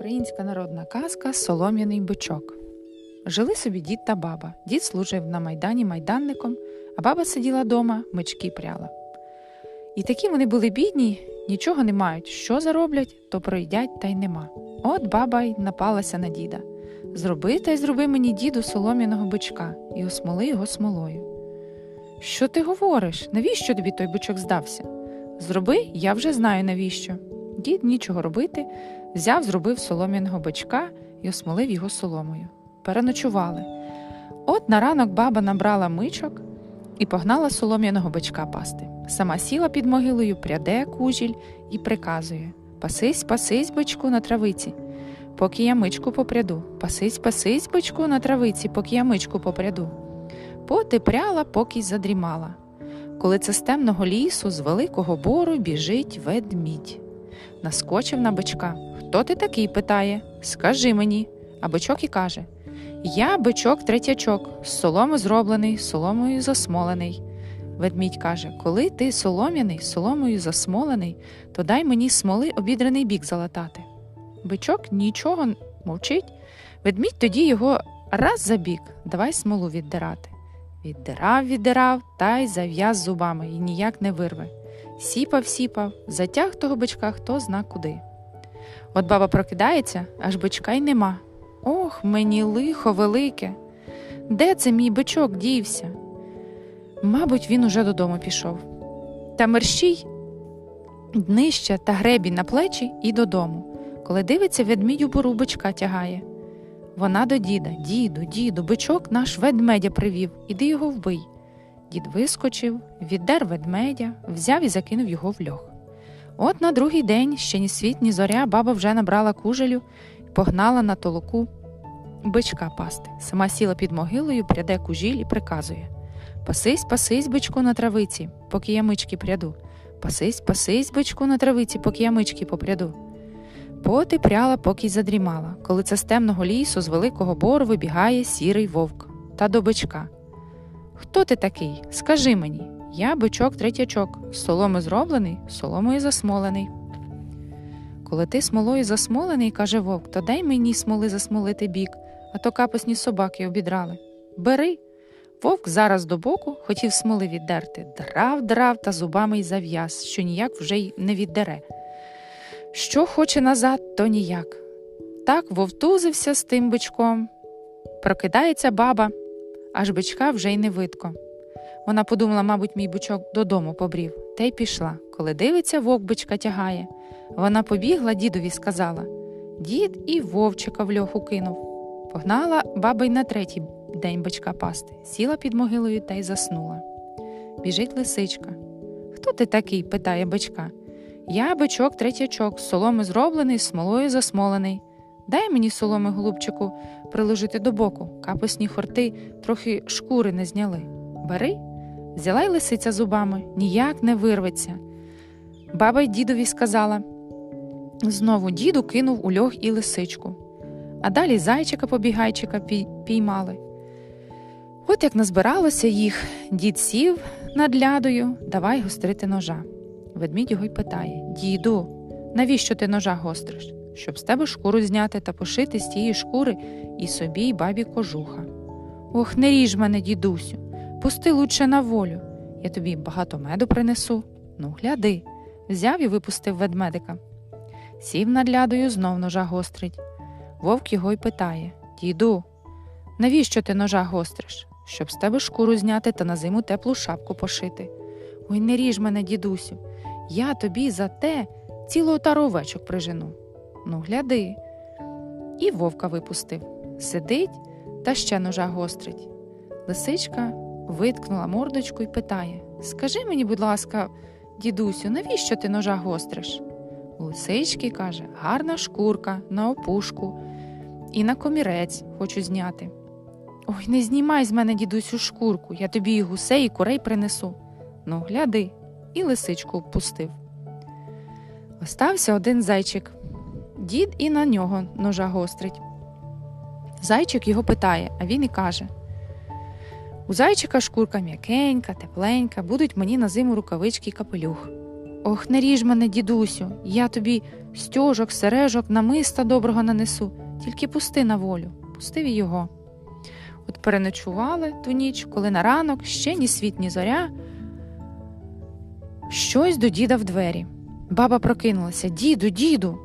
Українська народна казка Солом'яний бичок. Жили собі дід та баба. Дід служив на майдані майданником, а баба сиділа дома, мечки пряла. І такі вони були бідні, нічого не мають. Що зароблять, то проїдять та й нема. От баба й напалася на діда. Зроби та й зроби мені діду солом'яного бичка і осмоли його смолою. Що ти говориш? Навіщо тобі той бичок здався? Зроби, я вже знаю навіщо. Дід нічого робити, взяв, зробив солом'яного бичка і осмолив його соломою. Переночували. От на ранок баба набрала мичок і погнала солом'яного бичка пасти. Сама сіла під могилою, пряде кужіль і приказує Пасись, пасись, бичку на травиці, поки я мичку попряду. Пасись, пасись, бичку на травиці, поки я мичку попряду. Поти пряла, поки й задрімала. Коли це з темного лісу, з великого бору біжить ведмідь. Наскочив на бичка. Хто ти такий? питає. Скажи мені. А бичок і каже Я бичок третячок, з соломи зроблений, соломою засмолений. Ведмідь каже Коли ти солом'яний, соломою засмолений, то дай мені смоли обідраний бік залатати. Бичок нічого мовчить. Ведмідь тоді його раз за бік, давай смолу віддирати. Віддирав, віддирав та й зав'яз зубами і ніяк не вирве. Сіпав, сіпав, затяг того бичка хто зна куди. От баба прокидається, аж бичка й нема. Ох, мені лихо велике. Де це мій бичок дівся? Мабуть, він уже додому пішов. Та мерщій днища та гребінь на плечі і додому. Коли дивиться, ведмідь у бору бичка тягає. Вона до діда, діду, діду, бичок наш ведмедя привів, іди його вбий. Дід вискочив, віддер ведмедя, взяв і закинув його в льох. От на другий день, ще ні світ, ні зоря, баба вже набрала кужелю і погнала на толоку бичка пасти. Сама сіла під могилою, пряде кужіль і приказує Пасись, пасись, бичку на травиці, поки я мички пряду. Пасись, пасись, бичку на травиці, поки я мички попряду. Поти пряла, поки й задрімала, коли це з темного лісу, з великого бору вибігає сірий вовк та до бичка. Хто ти такий? Скажи мені. Я бичок третячок, з соломи зроблений, соломою засмолений. Коли ти смолою засмолений, каже вовк, то дай мені смоли засмолити бік, а то капосні собаки обідрали. Бери. Вовк зараз до боку хотів смоли віддерти, драв, драв та зубами й зав'яз, що ніяк вже й не віддере. Що хоче назад, то ніяк. Так вовтузився з тим бичком. Прокидається баба, аж бичка вже й не видко. Вона подумала, мабуть, мій бичок додому побрів, та й пішла. Коли дивиться, вовк бичка тягає. Вона побігла, дідові сказала Дід і вовчика в льоху кинув. Погнала баба й на третій день бичка пасти, сіла під могилою та й заснула. Біжить лисичка. Хто ти такий? питає бичка. Я бичок третячок, з соломи зроблений, смолою засмолений. Дай мені соломи, голубчику, приложити до боку, капусні хорти трохи шкури не зняли. Бери, взяла й лисиця зубами, ніяк не вирветься. Баба й дідові сказала. Знову діду кинув у льох і лисичку. А далі зайчика побігайчика піймали. От як назбиралося їх, дід сів над лядою, давай гострити ножа. Ведмідь його й питає Діду, навіщо ти ножа гостриш? Щоб з тебе шкуру зняти та пошити з тієї шкури і собі, й бабі кожуха. Ох, не ріж мене, дідусю, пусти лучше на волю. Я тобі багато меду принесу. Ну, гляди. Взяв і випустив ведмедика. Сів над лядою, знов ножа гострить. Вовк його й питає Діду, навіщо ти ножа гостриш? Щоб з тебе шкуру зняти та на зиму теплу шапку пошити. Ой, не ріж мене, дідусю, я тобі за те цілу отару овечок прижену. Ну, гляди. І вовка випустив. Сидить та ще ножа гострить. Лисичка виткнула мордочку і питає Скажи мені, будь ласка, дідусю, навіщо ти ножа гостриш? У лисички каже, гарна шкурка на опушку і на комірець хочу зняти. Ой, не знімай з мене, дідусю, шкурку, я тобі і гусей, і курей принесу. Ну, гляди, і лисичку впустив. Остався один зайчик. Дід і на нього ножа гострить. Зайчик його питає, а він і каже У зайчика шкурка м'якенька, тепленька, будуть мені на зиму рукавички й капелюх. Ох, не ріж мене, дідусю, я тобі стьожок, сережок, намиста доброго нанесу, тільки пусти на волю, пустив і його. От переночували ту ніч, коли на ранок ще ні світ, ні зоря. Щось до діда в двері. Баба прокинулася. Діду, діду.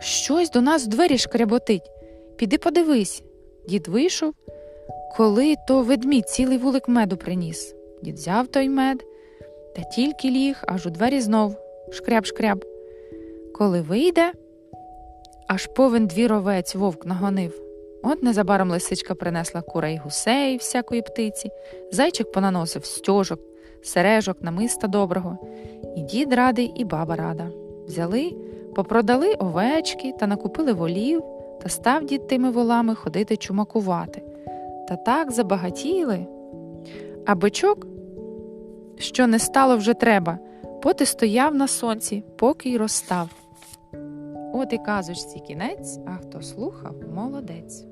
Щось до нас в двері шкряботить. Піди подивись. Дід вийшов, коли то ведмідь цілий вулик меду приніс. Дід взяв той мед та тільки ліг, аж у двері знов шкряб-шкряб. Коли вийде, аж повен двір овець вовк нагонив. От незабаром лисичка принесла курей гусей, всякої птиці, зайчик понаносив стьожок, сережок, намиста доброго. І дід радий, і баба рада. Взяли, попродали овечки та накупили волів, та став дід тими волами ходити чумакувати. Та так забагатіли. А бичок, що не стало вже треба, поти стояв на сонці, поки й розстав. От і казочці кінець, а хто слухав, молодець.